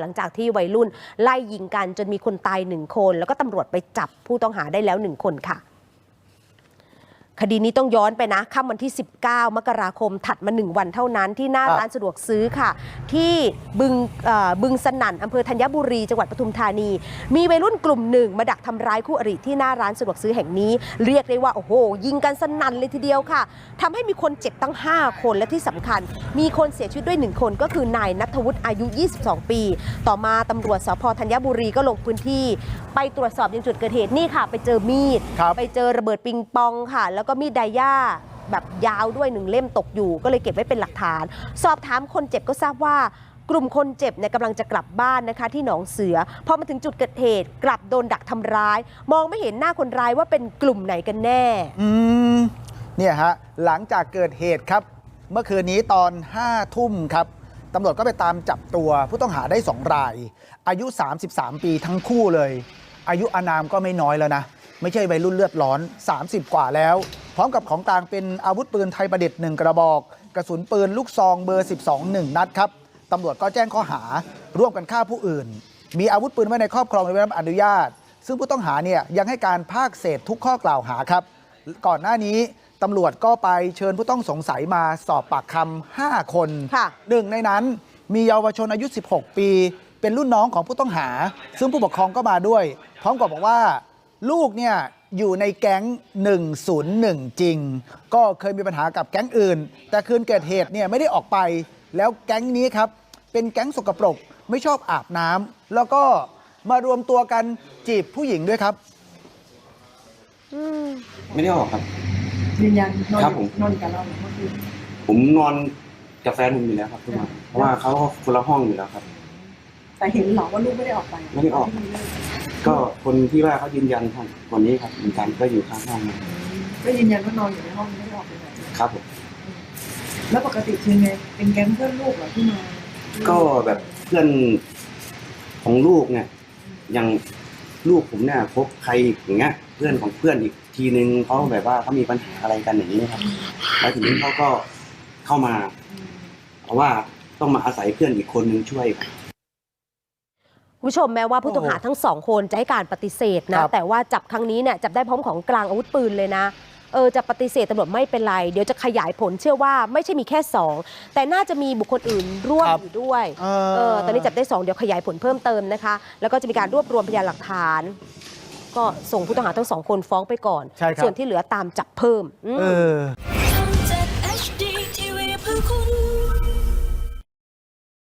หลังจากที่วัยรุ่นไล่ยิงกันจนมีคนตายหนึ่งคน แล้วก็ตำรวจไปจับผู้ต้องหาได้แล้วหนึ่งคนค่ะ คดีนี้ต้องย้อนไปนะค่ำวันที่ 19 มกราคมถัดมา 1 วันเท่านั้นที่หน้าครับร้านสะดวกซื้อค่ะ ที่บึงเอ่อบึงสนั่นอำเภอธัญบุรีจังหวัดปทุมธานี มีวัยรุ่นกลุ่มหนึ่งมาดักทำร้ายคู่อริที่หน้าร้านสะดวกซื้อแห่งนี้ เรียกได้ว่าโอ้โห ยิงกันสนั่นเลยทีเดียวค่ะทำให้มีคนเจ็บตั้ง 5 คนและที่สำคัญ มีคนเสียชีวิตด้วย 1 คนก็คือนายนัทวุฒิอายุ 22 ปี ต่อมาตำรวจสพธัญบุรีก็ลงพื้นที่ ไปตรวจสอบยังจุดเกิดเหตุนี่ค่ะ ไปเจอมีดครับไปเจอระเบิดปิงปองค่ะแล้วก็มีดไดย่าแบบยาวด้วยหนึ่งเล่มตกอยู่ ก็เลยเก็บไว้เป็นหลักฐาน สอบถามคนเจ็บก็ทราบว่ากลุ่มคนเจ็บเนี่ยกำลังจะกลับบ้านนะคะ ที่หนองเสือ พอมาถึงจุดเกิดเหตุ กลับโดนดักทำร้าย มองไม่เห็นหน้าคนร้ายว่าเป็นกลุ่มไหนกันแน่ อืมเนี่ยฮะหลังจากเกิดเหตุครับ เมื่อคืนนี้ตอน5ทุ่มครับตำรวจก็ไปตามจับตัวผู้ต้องหาได้ 2 ราย อายุ 33 ปีทั้งคู่เลย อายุอานามก็ไม่น้อยแล้วนะ ไม่ใช่วัยรุ่นเลือดร้อน 30 กว่าแล้ว พร้อมกับของกลางเป็นอาวุธปืนไทยประดิษฐ์หนึ่งกระบอก กระสุนปืนลูกซองเบอร์ 12 1 นัดครับตำรวจก็แจ้งข้อหาร่วมกันฆ่าผู้อื่น มีอาวุธปืนไว้ในครอบครองโดยไม่ได้รับอนุญาต ซึ่งผู้ต้องหาเนี่ยยังให้การภาคเศษทุกข้อกล่าวหาครับ ก่อนหน้านี้ตำรวจก็ไปเชิญผู้ต้องสงสัยมาสอบปากคำ5คนค่ะหนึ่งในนั้นมีเยาวชนอายุ 16 ปี เป็นรุ่นน้องของผู้ต้องหา ซึ่งผู้ปกครองก็มาด้วย พร้อมกับบอกว่า ลูกเนี่ยอยู่ในแก๊ง 101 จริง ก็เคยมีปัญหากับแก๊งอื่น แต่คืนเกิดเหตุเนี่ยไม่ได้ออกไป แล้วแก๊งนี้ครับ เป็นแก๊งสกปรก ไม่ชอบอาบน้ำแล้วก็มารวมตัวกันจีบผู้หญิงด้วยครับ ไม่ได้ออกครับ ยืนยันนอนครับอยู่ผม นอนอยู่กับเราเมื่อคืนผมนอนกับแฟนผมอยู่แล้วครับทุกวันเพราะว่าเขาคนละห้องอยู่แล้วครับ แต่เห็นเหรอว่าลูกไม่ได้ออกไปไม่ได้ออก ก็คนที่ว่าเขายืนยันครับวันนี้ครับเหมือนกันก็อยู่ข้างห้องนะก็ยืนยันว่านอนอยู่ในห้องไม่ได้ออกไปไหนครับผมแล้วปกติคือไงเป็นแก๊งเพื่อนลูกเหรอที่มาก็แบบเพื่อนของลูกเนี่ยอย่างลูกผมเนี่ยพบใครอย่างเงี้ย เพื่อนของเพื่อนอีกทีนึงเขาแบบว่าเขามีปัญหาอะไรกันอย่างนี้ครับแล้วทีนี้เขาก็เข้ามา เพราะว่าต้องมาอาศัยเพื่อนอีกคนนึงช่วย คุณผู้ชมแม้ว่าผู้ต้องหาทั้งสองคนจะให้การปฏิเสธคนะรับแต่ว่าจับครั้งนี้เนี่ยจับได้พร้อมของกลางอาวุธปืนเลยนะเออจะปฏิเสธตำรวจไม่เป็นไร เดี๋ยวจะขยายผลเชื่อว่าไม่ใช่มีแค่ 2 แต่น่าจะมีบุคคลอื่นร่วมครับอยู่ด้วยเอเออตอนนี้จับได้ 2 เดี๋ยวขยายผลเพิ่มเติมนะคะ แล้วก็จะมีการรวบรวมพยานหลักฐาน ก็ส่งผู้ต้องหาทั้งสองคนฟ้องไปก่อนใช่ครับส่วนที่เหลือตามจับเพิ่มอืมเออ